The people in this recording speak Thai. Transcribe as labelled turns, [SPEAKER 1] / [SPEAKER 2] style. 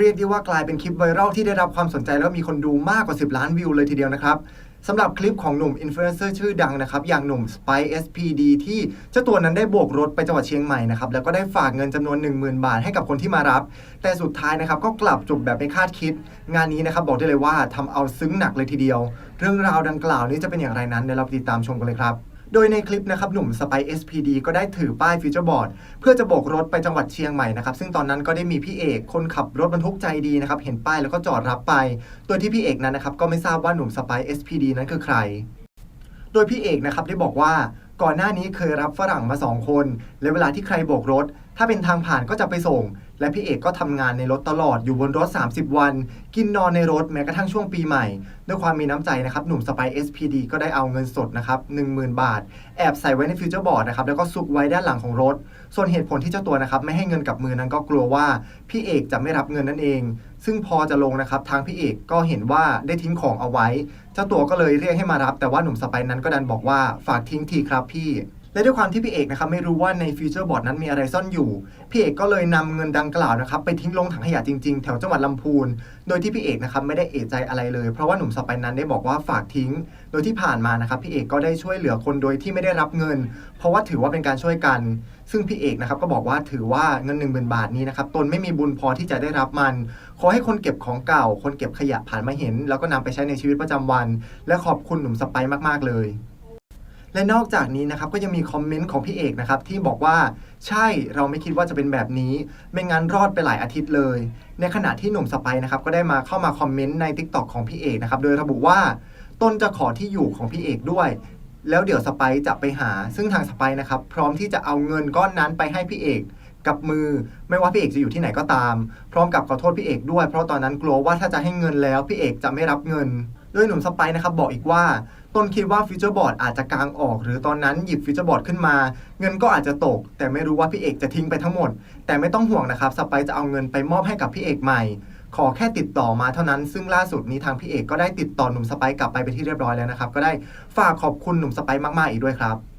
[SPEAKER 1] เรียกได้ว่ากลายเป็นคลิปไวรัลที่ได้รับความสนใจแล้วมีคนดูมากกว่า 10 ล้านวิวเลยทีเดียวนะครับสำหรับคลิปของหนุ่มอินฟลูเอนเซอร์ชื่อดังนะครับ อย่างหนุ่ม Spy SPD ที่เจ้าตัวนั้นได้โบกรถไปจังหวัดเชียงใหม่นะครับ แล้วก็ได้ฝากเงินจำนวน 10,000 บาทให้กับคนที่มารับ แต่สุดท้ายนะครับ ก็กลับจบแบบไม่คาดคิด งานนี้นะครับ บอกได้เลยว่าทำเอาซึ้งหนักเลยทีเดียว เรื่องราวดังกล่าวนี้จะเป็นอย่างไรนั้นเดี๋ยวเราไปติดตามชมกันเลยครับ โดยในคลิปนะครับหนุ่มสไป SPD ก็ได้ถือป้ายฟิวเจอร์บอร์ดเพื่อจะโบกรถไปจังหวัดเชียงใหม่นะครับซึ่งตอนนั้นก็ได้มีพี่เอกคนขับรถบรรทุกใจดีนะครับเห็นป้ายแล้วก็จอดรับไป โดยที่พี่เอกนั้นนะครับก็ไม่ทราบว่าหนุ่มสไป SPD นั้นคือใคร โดยพี่เอกนะครับได้บอกว่าก่อนหน้านี้เคยรับฝรั่งมา 2 คน และเวลาที่ใครโบกรถ ถ้าเป็นทางผ่านก็จะไปส่ง และพี่เอกก็ทำงานในรถตลอดอยู่บนรถ 30 วัน กินนอนในรถแม้กระทั่งช่วงปีใหม่ ด้วยความมีน้ำใจนะครับ หนุ่มสไป SPD ก็ได้เอาเงินสดนะครับ10,000 บาท แอบใส่ไว้ในฟิวเจอร์บอร์ดนะครับแล้วก็ซุกไว้ด้านหลังของรถ ส่วนเหตุผลที่เจ้าตัวนะครับไม่ให้เงินกับมือนั้นก็กลัวว่าพี่เอกจะไม่รับเงินนั่นเอง ซึ่งพอจะลงนะครับทางพี่เอกก็เห็นว่าได้ทิ้งของเอาไว้ เจ้าตัวก็เลยเรียกให้มารับ แต่ว่าหนุ่มสไปนั้นก็ดันบอกว่าฝากทิ้งทีครับพี่ และด้วยความที่พี่เอกนะครับไม่รู้ว่าในฟิวเจอร์บอร์ดนั้นมีอะไรซ่อนอยู่ พี่เอกก็เลยนำเงินดังกล่าวนะครับไปทิ้งลงถังขยะจริงๆ แถวจังหวัดลำพูน โดยที่พี่เอกนะครับไม่ได้เอะใจอะไรเลย เพราะว่าหนุ่มสไปนั้นได้บอกว่าฝากทิ้ง โดยที่ผ่านมานะครับพี่เอกก็ได้ช่วยเหลือคนโดยที่ไม่ได้รับเงิน เพราะว่าถือว่าเป็นการช่วยกัน ซึ่งพี่เอกนะครับก็บอกว่าถือว่าเงิน1 0,000 บาทนี้นะครับตนไม่มีบุญพอที่จะได้รับมัน ขอให้คนเก็บของเก่า คนเก็บขยะผ่านมาเห็น แล้วก็นำไปใช้ในชีวิตประจำวัน และขอบคุณหนุ่มสไปมากๆเลย และนอกจากนี้นะครับก็ยังมีคอมเมนต์ของพี่เอกนะครับที่บอกว่าใช่เราไม่คิดว่าจะเป็นแบบนี้ ไม่งั้นรอดไปหลายอาทิตย์เลย ในขณะที่หนุ่มสไปนะครับก็ได้มาเข้ามาคอมเมนต์ใน t ิ k t o k ของพี่เอกนะครับโดยระบุว่าตนจะขอที่อยู่ของพี่เอกด้วย แล้วเดี๋ยวสไปจะไปหา ซึ่งทางสไปนะครับพร้อมที่จะเอาเงินก้อนนั้นไปให้พี่เอกกับมือไม่ว่าพี่เอกจะอยู่ที่ไหนก็ตาม พร้อมกับขอโทษพี่เอกด้วย เพราะตอนนั้นกลัวว่าถ้าจะให้เงินแล้วพี่เอกจะไม่รับเงิน โดยหนุ่มสไปนะครับบอกอีกว่าต้นคิดว่าฟิวเจอร์บอร์ดอาจจะกางออก หรือตอนนั้นหยิบฟิวเจอร์บอร์ดขึ้นมา เงินก็อาจจะตก แต่ไม่รู้ว่าพี่เอกจะทิ้งไปทั้งหมด แต่ไม่ต้องห่วงนะครับสไปจะเอาเงินไปมอบให้กับพี่เอกใหม่ ขอแค่ติดต่อมาเท่านั้น ซึ่งล่าสุดนี้ทางพี่เอกก็ได้ติดต่อหนุ่มสไปกลับไปเป็นที่เรียบร้อยแล้วนะครับก็ได้ฝากขอบคุณหนุ่มสไปมากๆอีกด้วยครับ